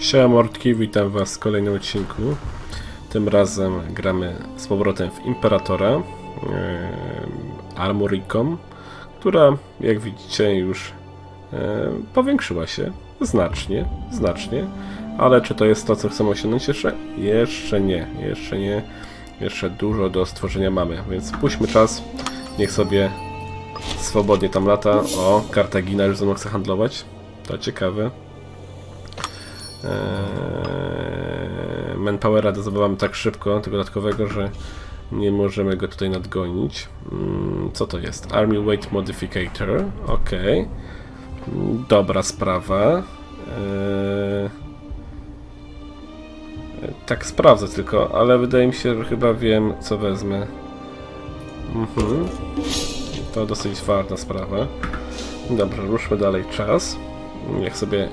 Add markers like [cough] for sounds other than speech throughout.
Siema Mordki, witam was w kolejnym odcinku. Tym razem gramy z powrotem w Imperatora e, Armoricą, która jak widzicie już e, powiększyła się znacznie, znacznie, ale czy to jest to co chcemy osiągnąć jeszcze? Jeszcze nie, jeszcze nie, jeszcze dużo do stworzenia mamy, więc puśćmy czas, niech sobie swobodnie tam lata. O, Kartagina już ze mną chce handlować, to ciekawe. Eee, manpowera zdobywamy tak szybko, tego dodatkowego, że nie możemy go tutaj nadgonić. Mm, Co to jest? Army Weight Modificator. Ok. Dobra sprawa. Eee, Tak sprawdzę tylko, ale wydaje mi się, że chyba wiem, co wezmę. Mhm. To dosyć ważna sprawa. Dobrze, ruszmy dalej czas. Niech sobie e,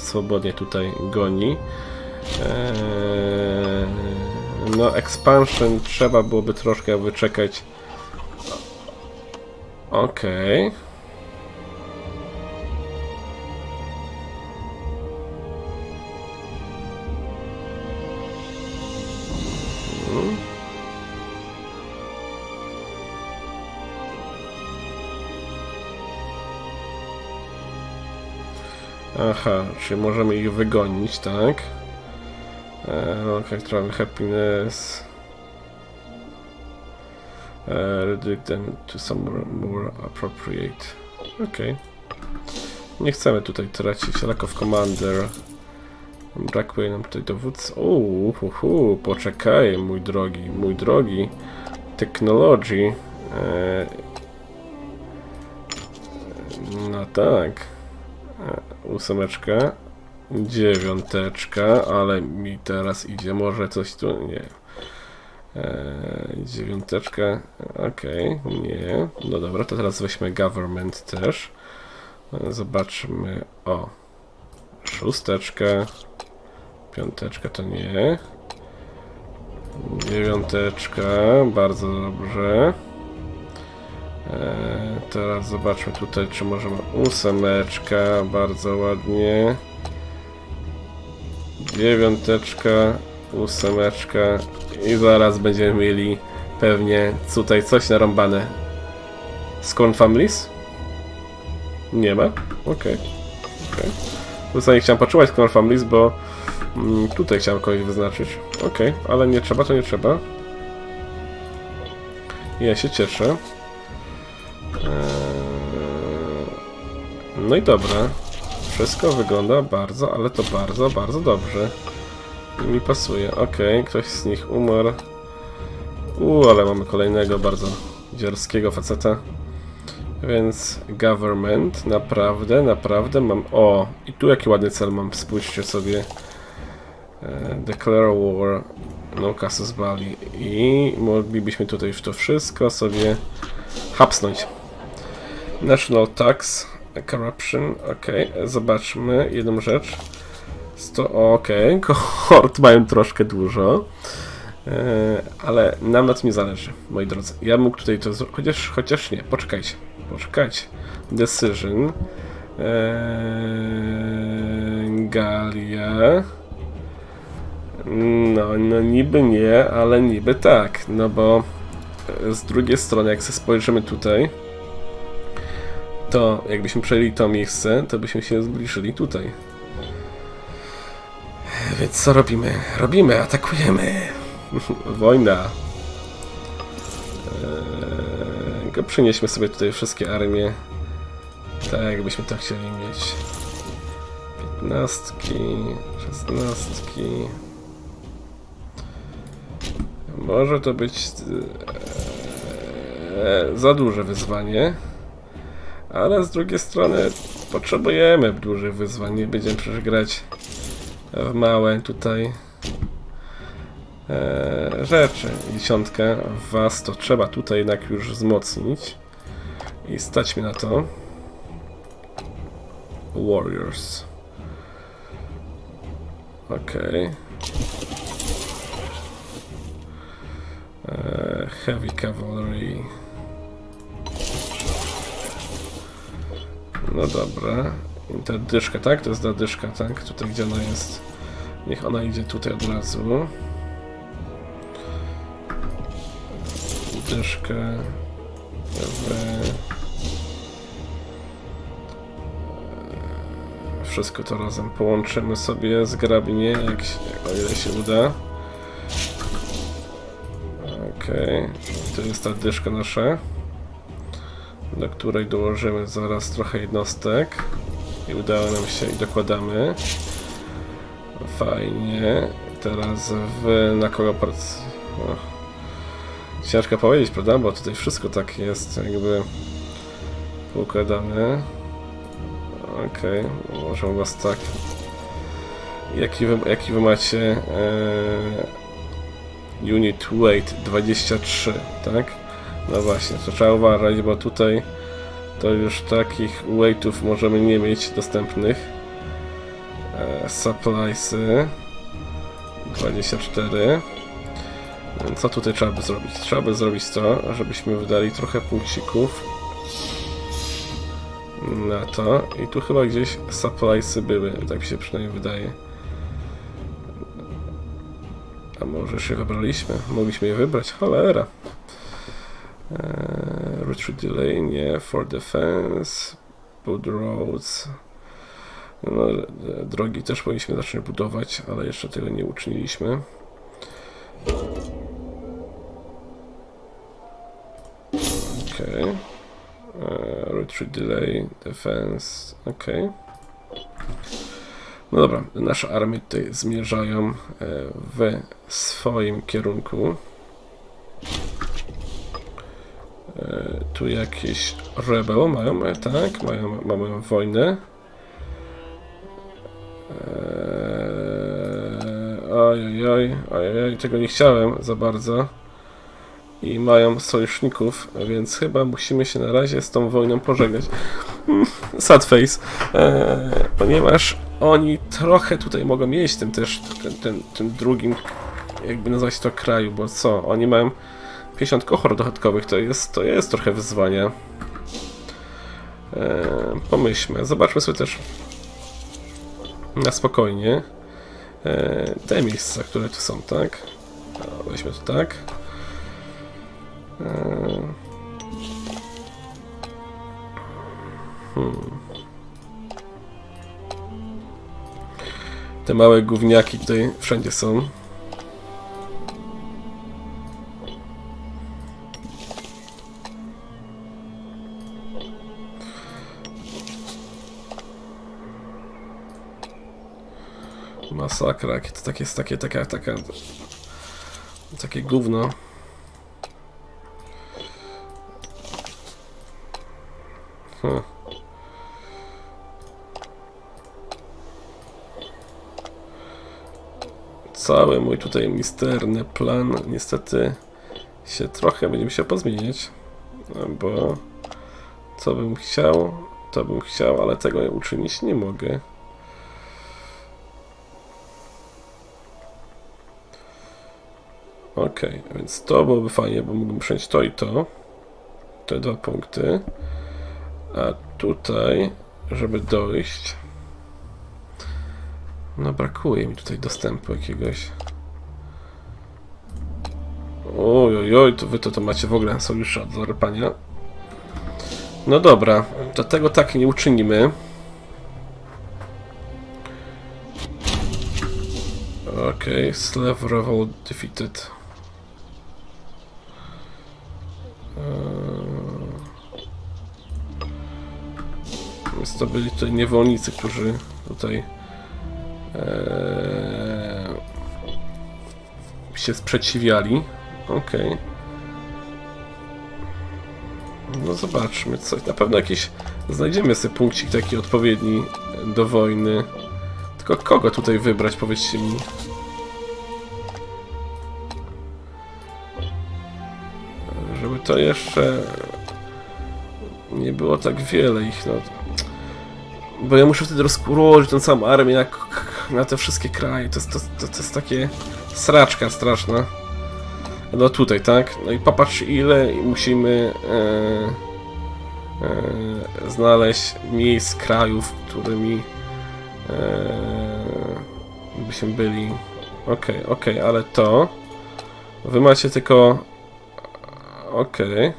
swobodnie tutaj goni. E, no, expansion trzeba byłoby troszkę wyczekać. Okej. Mhm. Aha, czyli możemy ich wygonić, tak? E, okay, trochę happiness. E, redirect them to somewhere more appropriate. Okej. Nie chcemy tutaj tracić Lack of Commander. Brakuje nam tutaj dowódcy. Uuu, poczekaj, mój drogi, mój drogi. Technology. E, no tak. Ósemeczka. Dziewiąteczka, ale mi teraz idzie może coś tu. Nie. Eee, dziewiąteczka. Okej, nie. No dobra, to teraz weźmy government też. E, Zobaczmy. O. Szósteczka. Piąteczka to nie. Dziewiąteczka. Bardzo dobrze. Eee, teraz zobaczmy tutaj, czy możemy ósemeczka, bardzo ładnie. Dziewiąteczka, ósemeczka i zaraz będziemy mieli pewnie tutaj coś narąbane. Scorn Families? Nie ma? Okej. Okay. Okay. nie chciałem poczuwać Scorn Families, bo mm, tutaj chciałem kogoś wyznaczyć. Okej, ale nie trzeba, to nie trzeba. Ja się cieszę. No i dobra. Wszystko wygląda bardzo, ale to bardzo, bardzo dobrze. I mi pasuje. Okej, ktoś z nich umarł. Uuu, ale mamy kolejnego bardzo dziarskiego faceta. Więc government, naprawdę, naprawdę mam... O, i tu jaki ładny cel mam, spójrzcie sobie. E, Declare war, no casus belli. I moglibyśmy tutaj już to wszystko sobie hapsnąć. National Tax, Corruption, ok, zobaczmy jedną rzecz. Sto, ok, [laughs] kohort mają troszkę dużo, e, ale nam na tym nie zależy, moi drodzy. Ja mógł tutaj to zrobić, chociaż, chociaż nie, poczekajcie, poczekajcie. Decision, e, Galia, no, no niby nie, ale niby tak, no bo z drugiej strony, jak sobie spojrzymy tutaj, to jakbyśmy przejęli to miejsce, to byśmy się zbliżyli tutaj. Więc co robimy? Robimy, atakujemy! [laughs] Wojna! Eee, przynieśmy sobie tutaj wszystkie armie. Tak, jakbyśmy to chcieli mieć. Piętnastki, szesnastki. Może to być eee, za duże wyzwanie. Ale z drugiej strony potrzebujemy dużych wyzwań. Nie będziemy przecież grać w małe tutaj e, rzeczy. Dziesiątkę was to trzeba tutaj jednak już wzmocnić. I stać mi na to. Warriors. Okej. E, Heavy Cavalry. No dobra. I ta dyszka, tak? To jest ta dyszka, tak? Tutaj, gdzie ona jest. Niech ona idzie tutaj od razu. Dyszkę. W... Wszystko to razem połączymy sobie zgrabnie, jak się, o ile się uda. Okej, to jest ta dyszka nasza, do której dołożymy zaraz trochę jednostek. I udało nam się i dokładamy. Fajnie. Teraz w, na kogo prac... Ciężko powiedzieć, prawda? Bo tutaj wszystko tak jest jakby poukładane. Okej, może u was tak. Jaki wy, jaki wy macie e, unit weight 23, tak? No właśnie, to trzeba uważać, bo tutaj to już takich weightów możemy nie mieć dostępnych. E, suppliesy 24. Co tutaj trzeba by zrobić? Trzeba by zrobić to, żebyśmy wydali trochę punkcików na to. I tu chyba gdzieś suppliesy były, tak mi się przynajmniej wydaje. A może już je wybraliśmy? Mogliśmy je wybrać, cholera. Eee, retreat delay, nie, for defense, build roads. No, e, drogi też powinniśmy zacząć budować, ale jeszcze tyle nie uczyniliśmy. Okej. Eee, Retreat delay, defense, okej. No dobra, nasze armie tutaj zmierzają e, w swoim kierunku. E, Tu jakieś rebel mają, e, tak, mają, mamy wojnę. Oj, oj, oj, oj, tego nie chciałem za bardzo. I mają sojuszników, więc chyba musimy się na razie z tą wojną pożegnać. Hmm, Sad face. Eee, ponieważ oni trochę tutaj mogą mieć tym też, tym, tym, tym drugim, jakby nazwać to kraju, bo co, oni mają 50 kohort dodatkowych, to jest, to jest trochę wyzwanie. Eee, pomyślmy, zobaczmy sobie też na spokojnie e, te miejsca, które tu są, tak? Weźmy to tak. E, hmm. Te małe gówniaki tutaj wszędzie są. Masakra, jakie to takie takie, taka, taka, takie gówno. Huh. Cały mój tutaj misterny plan niestety się trochę będzie musiał pozmieniać, bo co bym chciał, to bym chciał, ale tego uczynić nie mogę. Okej, więc to byłoby fajnie, bo mógłbym przyjąć to i to. Te dwa punkty. A tutaj, żeby dojść... No brakuje mi tutaj dostępu jakiegoś. Oj, oj, to wy to, to macie w ogóle sojusza od zarypania. No dobra, to tego tak nie uczynimy. Okej, Slav Revolt defeated. Eee, Więc to byli tutaj niewolnicy, którzy tutaj eee, się sprzeciwiali. Okej. No zobaczmy coś. Na pewno jakieś znajdziemy sobie punkcik taki odpowiedni do wojny. Tylko kogo tutaj wybrać, powiedzcie mi. To jeszcze nie było tak wiele ich, no. Bo ja muszę wtedy rozkurzyć tą całą armię na, na te wszystkie kraje. To to, to, to jest takie sraczka straszna. No tutaj, tak? No i popatrz ile musimy e, e, znaleźć miejsc, krajów, którymi e, byśmy byli. Okej, okej, ale to... Wy macie tylko... Okej.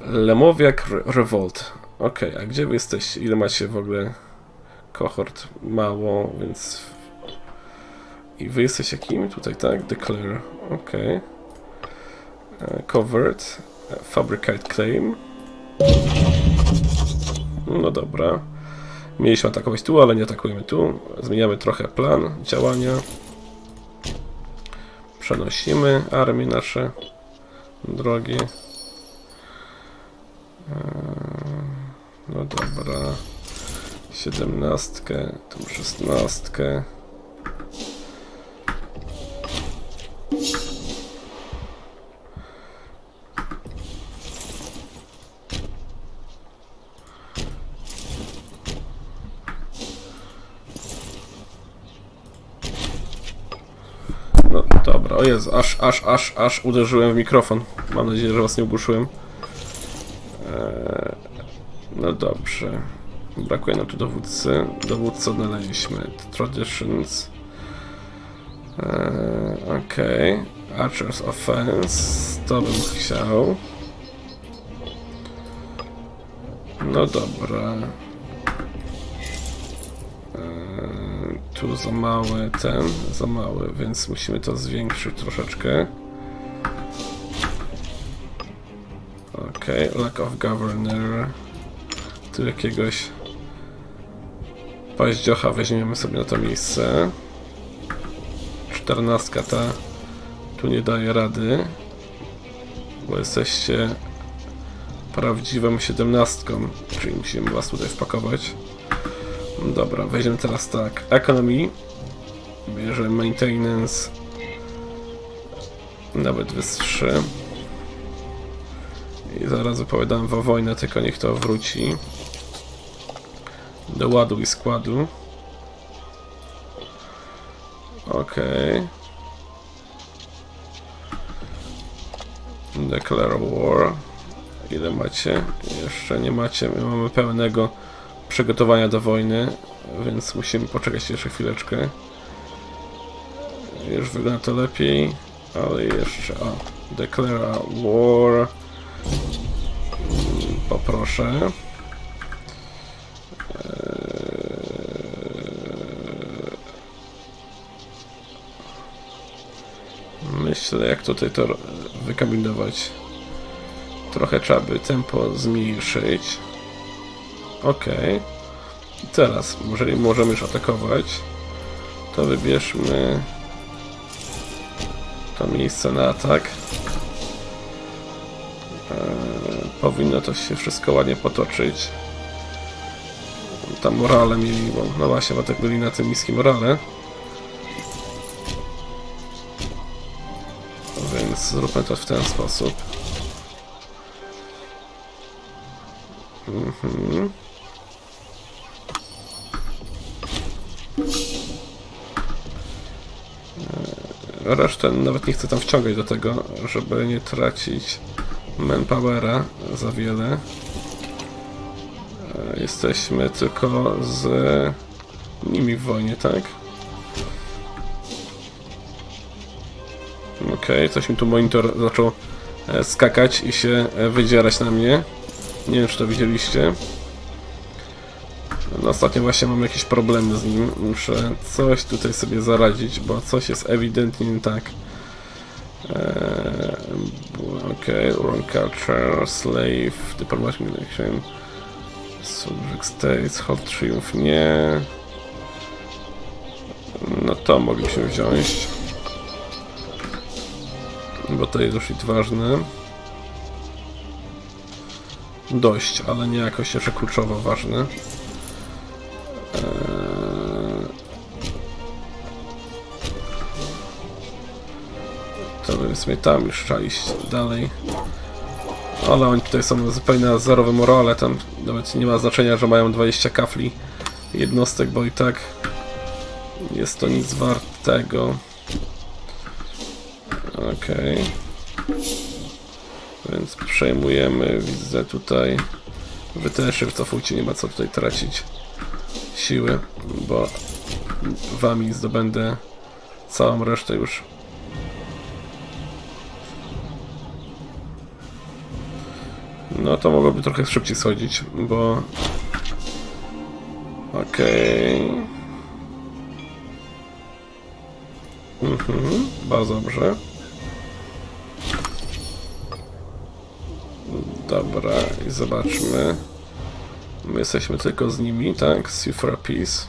Lemowiak Re- Revolt. Okej, a gdzie wy jesteście? Ile macie w ogóle kohort? Mało, więc... I wy jesteście jakimi? Tutaj, tak? Declare. Okej. E, Covered. E, Fabricate Claim. No dobra. Mieliśmy atakować tu, ale nie atakujemy tu. Zmieniamy trochę plan działania. Przenosimy armię nasze drogie. Eee, No dobra. Siedemnastkę, tą szesnastkę. O Jezu, aż, aż, aż, aż uderzyłem w mikrofon. Mam nadzieję, że was nie ogłuszyłem. Eee, no dobrze. Brakuje nam tu dowódcy. Dowódcę odnaleźliśmy. Traditions. Eee, Okej. Archer's Offense. To bym chciał. No dobra. Tu za mały ten, za mały, więc musimy to zwiększyć troszeczkę. Okej, lack of governor. Tu jakiegoś paździocha weźmiemy sobie na to miejsce. Czternastka ta tu nie daje rady, bo jesteście prawdziwą siedemnastką, czyli musimy was tutaj wpakować. Dobra, weźmiemy teraz tak. Economy. Bierzemy maintenance. Nawet wystrzy. I zaraz wypowiadam wam wojnę, tylko niech to wróci. Do ładu i składu. Okej. Declare war. Ile macie? Jeszcze nie macie. My mamy pełnego przygotowania do wojny, więc musimy poczekać jeszcze chwileczkę. Już wygląda to lepiej, ale jeszcze. O, declare war. Poproszę. Eee, Myślę, jak tutaj to wykombinować. Trochę trzeba by tempo zmniejszyć. Okej. I Teraz, jeżeli możemy już atakować, to wybierzmy to miejsce na atak. Eee, powinno to się wszystko ładnie potoczyć. Tam morale mieli, bo no właśnie, bo tak byli na tym niskim morale. Więc zróbmy to w ten sposób. Resztę nawet nie chcę tam wciągać do tego, żeby nie tracić manpowera za wiele. E, Jesteśmy tylko z nimi w wojnie, tak? Okej, coś mi tu monitor zaczął e, skakać i się e, wydzierać na mnie. Nie wiem, czy to widzieliście. No ostatnio właśnie mam jakieś problemy z nim. Muszę coś tutaj sobie zaradzić, bo coś jest ewidentnie nie tak. Eee, Okej, okay. Run Culture, Slave, Diplomatic Relation, Subject States, Hold Triumph, nie. No to moglibyśmy wziąć. Bo to jest dosyć ważne. Dość, ale nie jakoś jeszcze kluczowo ważne. To bym sobie tam już trzeba iść dalej. Ale oni tutaj są zupełnie na zerowym morale, tam nawet nie ma znaczenia, że mają 20 kafli jednostek, bo i tak jest to nic wartego. Okej. Więc przejmujemy, widzę tutaj Wy też się nie ma co tutaj tracić siły, bo wami zdobędę całą resztę już. No to mogłoby trochę szybciej schodzić, bo... Okej... Mhm, bardzo dobrze. Dobra, i zobaczmy. My jesteśmy tylko z nimi, tak? See for a piece.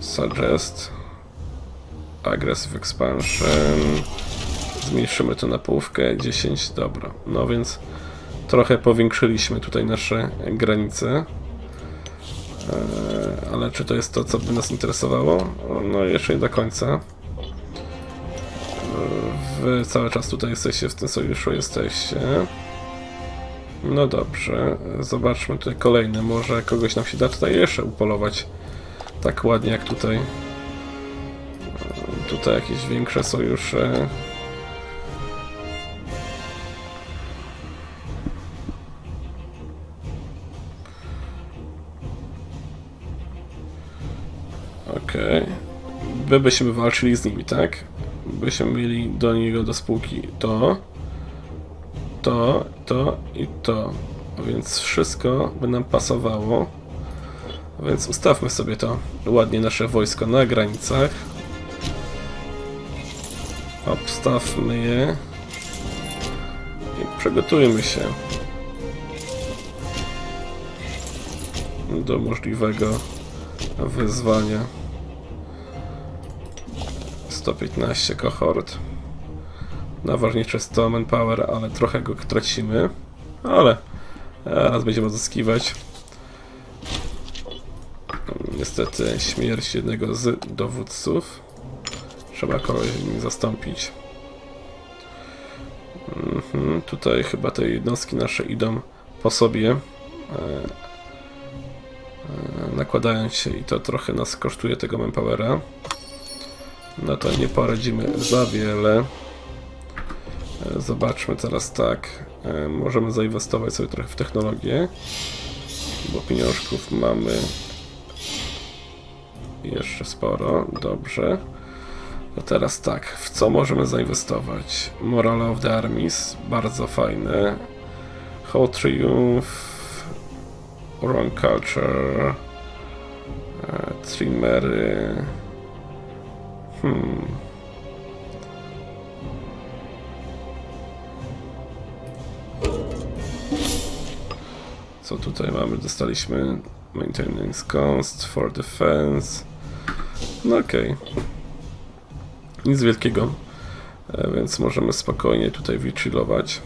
Suggest. Aggressive expansion. Zmniejszymy to na połówkę. 10, dobra. No więc trochę powiększyliśmy tutaj nasze granice. Eee, ale czy to jest to, co by nas interesowało? No jeszcze nie do końca. Eee, Wy cały czas tutaj jesteście, w tym sojuszu jesteście. No dobrze, zobaczmy tutaj kolejne. Może kogoś nam się da tutaj jeszcze upolować. Tak ładnie jak tutaj. Eee, Tutaj jakieś większe sojusze. By byśmy walczyli z nimi, tak? Byśmy mieli do niego do spółki to, to, to i to. Więc wszystko by nam pasowało. Więc ustawmy sobie to ładnie nasze wojsko na granicach. Obstawmy je. I przygotujmy się do możliwego wyzwania. 115 kohort. Najważniejsze 100 manpower, ale trochę go tracimy. Ale raz będziemy odzyskiwać. Niestety śmierć jednego z dowódców. Trzeba kogoś nim zastąpić. Mhm, tutaj chyba te jednostki nasze idą po sobie. E, e, nakładając się i to trochę nas kosztuje tego manpowera. No to nie poradzimy za wiele. E, Zobaczmy teraz tak. E, Możemy zainwestować sobie trochę w technologię, bo pieniążków mamy jeszcze sporo. Dobrze. To teraz tak, w co możemy zainwestować? Morale of the Armies, bardzo fajne. Whole Triumph, Wrong Culture, e, Trimmery. Hmm. Co tutaj mamy? Dostaliśmy Maintenance Cost for Defense. No okej. Nic wielkiego. E, Więc możemy spokojnie tutaj wychillować.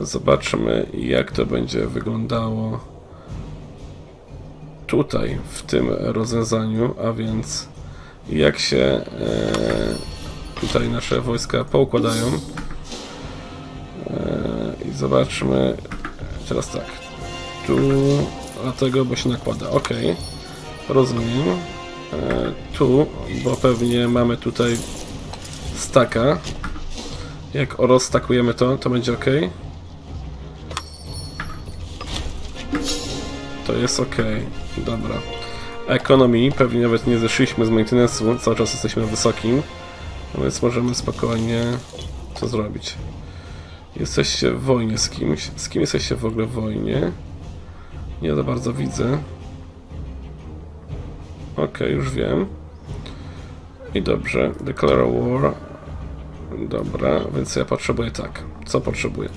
Zobaczmy jak to będzie wyglądało tutaj w tym rozwiązaniu, a więc jak się e, tutaj nasze wojska poukładają. E, I zobaczmy teraz tak. Tu dlatego, bo się nakłada. Ok, rozumiem. E, tu, bo pewnie mamy tutaj staka. Jak rozstakujemy to, to będzie ok. To jest ok, dobra. Economy, pewnie nawet nie zeszliśmy z maintenance'u, cały czas jesteśmy na wysokim, no więc możemy spokojnie to zrobić. Jesteście w wojnie z kimś. Z kim jesteście w ogóle w wojnie? Nie za bardzo widzę. Okej, już wiem. I dobrze, declare war. Dobra, więc ja potrzebuję tak. Co potrzebuję?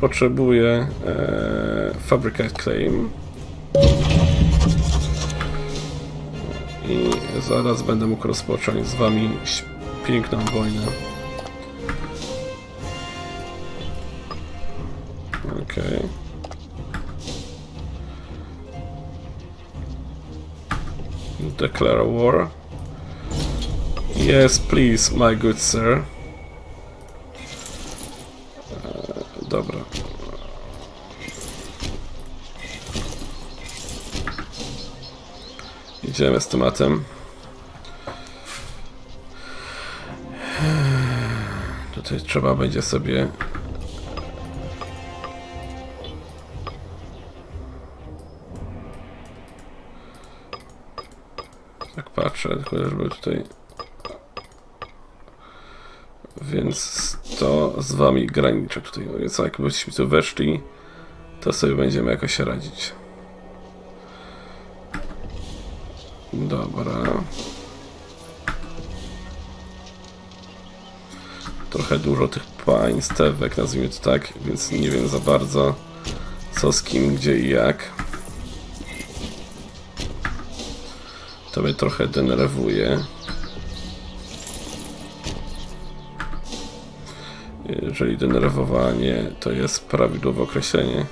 Potrzebuję e, fabricate claim. I zaraz będę mógł rozpocząć z wami piękną wojnę. Okej. Declare war. Yes, please, my good sir. E, dobra. Idziemy z tematem. Tutaj trzeba będzie sobie... Tak patrzę, tylko żeby tutaj... Więc to z wami graniczę tutaj. No więc jakbyśmy tu weszli, to sobie będziemy jakoś radzić. Dobra. Trochę dużo tych państewek, nazwijmy to tak, więc nie wiem za bardzo co z kim, gdzie i jak. To mnie trochę denerwuje. Jeżeli denerwowanie to jest prawidłowe określenie.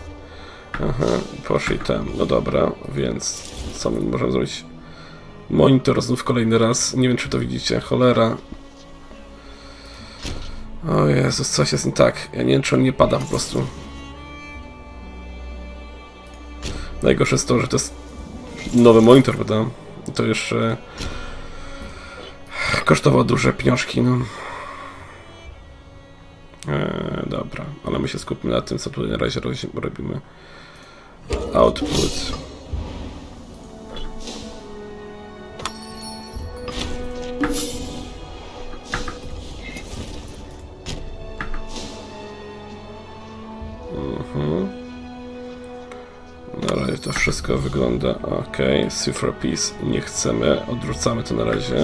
Aha, poszli tam. No dobra, więc co my możemy zrobić? Monitor znów kolejny raz. Nie wiem, czy to widzicie. Cholera. O Jezus, coś jest nie tak. Ja nie wiem, czy on nie pada po prostu. Najgorsze jest to, że to jest nowy monitor, prawda? To jeszcze kosztowało duże pieniążki, no. Eee, dobra, ale my się skupmy na tym, co tutaj na razie robimy. Output. Wszystko wygląda ok. Cyfra piece nie chcemy, odrzucamy to na razie.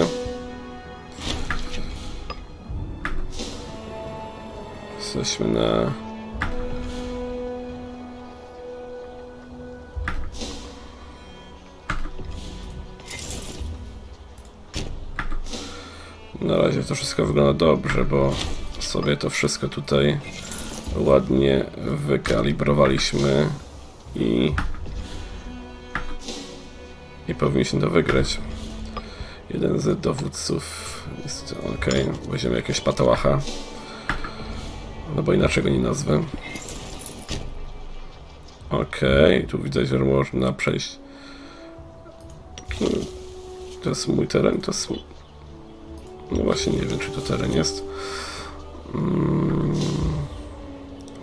Jesteśmy na... Na razie to wszystko wygląda dobrze, bo sobie to wszystko tutaj ładnie wykalibrowaliśmy i i powinniśmy to wygrać. Jeden z dowódców jest ok. Weźmiemy jakiegoś patałacha. No bo inaczej go nie nazwę. Okej, tu widzę, że można przejść. To jest mój teren, to jest... No właśnie nie wiem, czy to teren jest. Mm.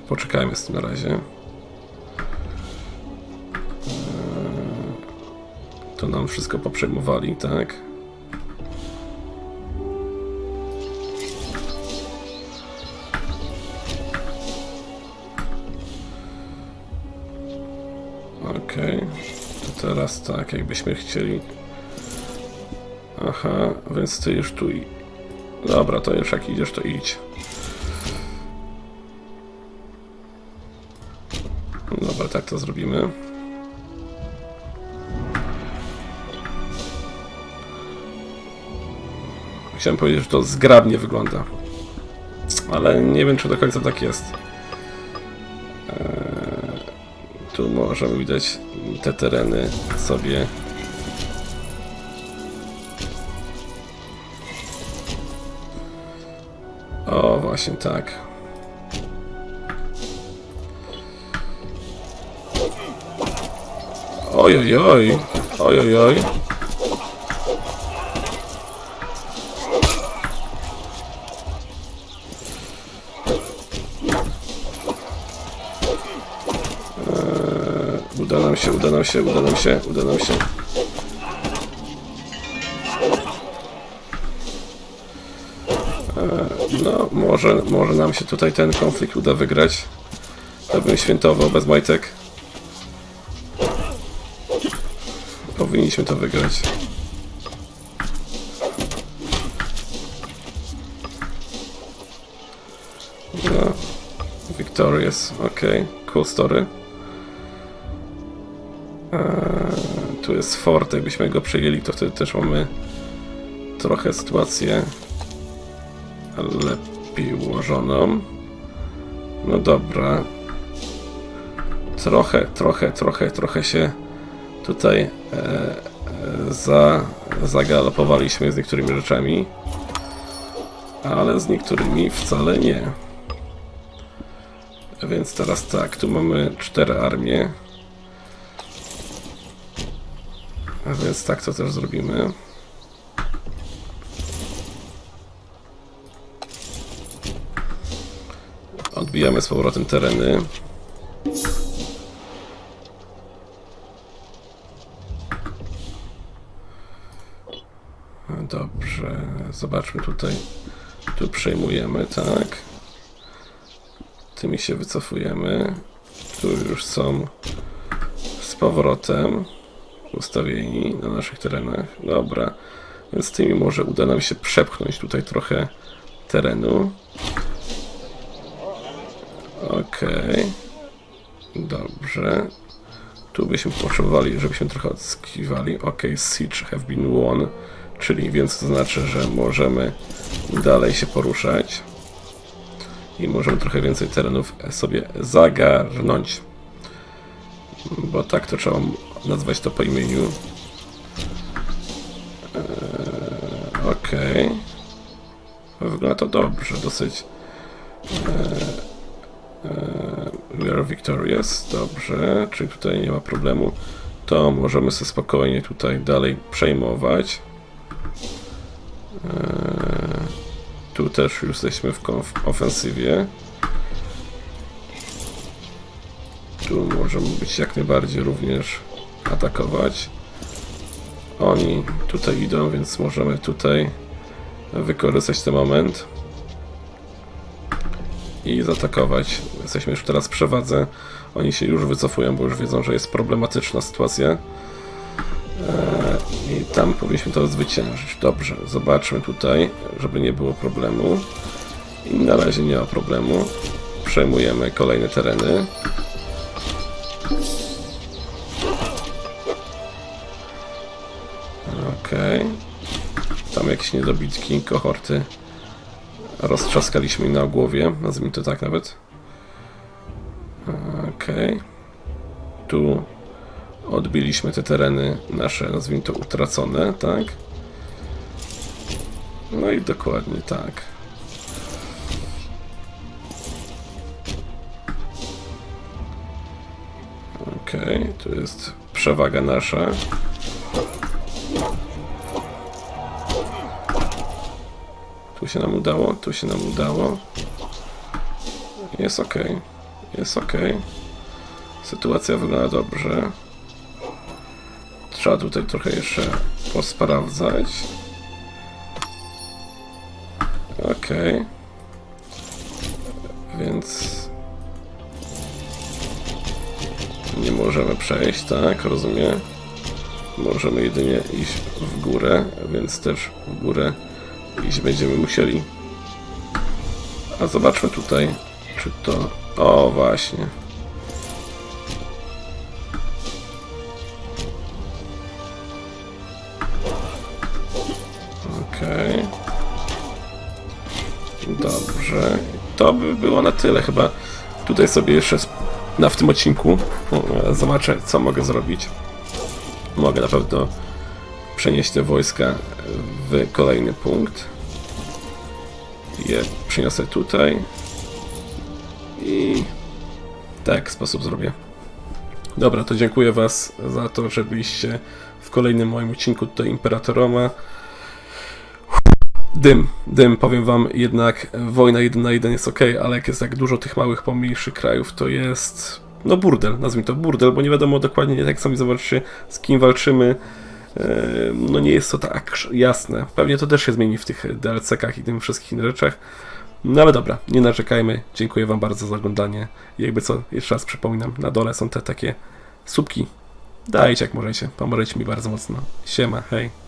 Poczekajmy z tym na razie. To nam wszystko poprzejmowali, tak? Okej. To teraz tak, jakbyśmy chcieli. Aha, więc ty już tu i... Dobra, to już jak idziesz, to idź. Dobra, tak to zrobimy. Chciałem powiedzieć, że to zgrabnie wygląda. Ale nie wiem, czy do końca tak jest. Eee, tu możemy widać te tereny sobie. O, właśnie tak. Oj, oj, oj. Oj, oj, oj. Nam się, uda nam się, uda nam się, uda nam się. Eee, No, może, może nam się tutaj ten konflikt uda wygrać. To bym świętował bez majtek. Powinniśmy to wygrać. No. Victorious, ok. Cool story. Tu jest fort, jakbyśmy go przejęli, to wtedy też mamy trochę sytuację lepiej ułożoną. No dobra. Trochę, trochę, trochę, trochę się tutaj e, e, za, zagalopowaliśmy z niektórymi rzeczami, ale z niektórymi wcale nie. Więc teraz tak, tu mamy cztery armie. A więc tak to też zrobimy. Odbijamy z powrotem tereny. Dobrze, zobaczmy tutaj. Tu przejmujemy, tak. Tymi się wycofujemy. Tu już są z powrotem ustawieni na naszych terenach. Dobra, więc tymi może uda nam się przepchnąć tutaj trochę terenu. Okej. Dobrze. Tu byśmy potrzebowali, żebyśmy trochę odskiwali. Ok, siege have been won. Czyli więc to znaczy, że możemy dalej się poruszać. I możemy trochę więcej terenów sobie zagarnąć. Bo tak to trzeba nazwać to po imieniu. Eee, Okej. Wygląda to dobrze, dosyć. We are victorious, dobrze, czyli tutaj nie ma problemu. To możemy sobie spokojnie tutaj dalej przejmować. Eee, tu też już jesteśmy w ofensywie. Tu możemy być jak najbardziej również atakować. Oni tutaj idą, więc możemy tutaj wykorzystać ten moment i zaatakować. Jesteśmy już teraz w przewadze. Oni się już wycofują, bo już wiedzą, że jest problematyczna sytuacja. Eee, I tam powinniśmy to zwyciężyć. Dobrze, zobaczmy tutaj, żeby nie było problemu. I na razie nie ma problemu. Przejmujemy kolejne tereny. Tam jakieś niedobitki, kohorty roztrzaskaliśmy na głowie, nazwijmy to tak nawet. Okej. Tu odbiliśmy te tereny nasze, nazwijmy to utracone, tak? No i dokładnie tak. Okej, tu jest przewaga nasza. Tu się nam udało, tu się nam udało. Jest ok. Jest ok. Sytuacja wygląda dobrze. Trzeba tutaj trochę jeszcze posprawdzać. Ok. Więc nie możemy przejść, tak? Rozumiem. Możemy jedynie iść w górę, więc też w górę iść będziemy musieli. A zobaczmy tutaj, czy to... O, właśnie. Okej. Dobrze. To by było na tyle chyba. Tutaj sobie jeszcze na w tym odcinku zobaczę, co mogę zrobić. Mogę na pewno przenieść te wojska w kolejny punkt. Je przyniosę tutaj. I tak sposób zrobię. Dobra, to dziękuję Was za to, że byliście w kolejnym moim odcinku tutaj Imperatoroma. Dym, dym, powiem wam, jednak wojna 1 na 1 jest ok, ale jak jest tak dużo tych małych, pomniejszych krajów, to jest, no burdel, nazwijmy to burdel, bo nie wiadomo dokładnie, jak sami zobaczycie, z kim walczymy, no nie jest to tak jasne. Pewnie to też się zmieni w tych DLC-kach i tym wszystkich innych rzeczach. No ale dobra, nie narzekajmy. Dziękuję Wam bardzo za oglądanie. I jakby co, jeszcze raz przypominam, na dole są te takie słupki. Dajcie jak możecie, pomożecie mi bardzo mocno. Siema, hej.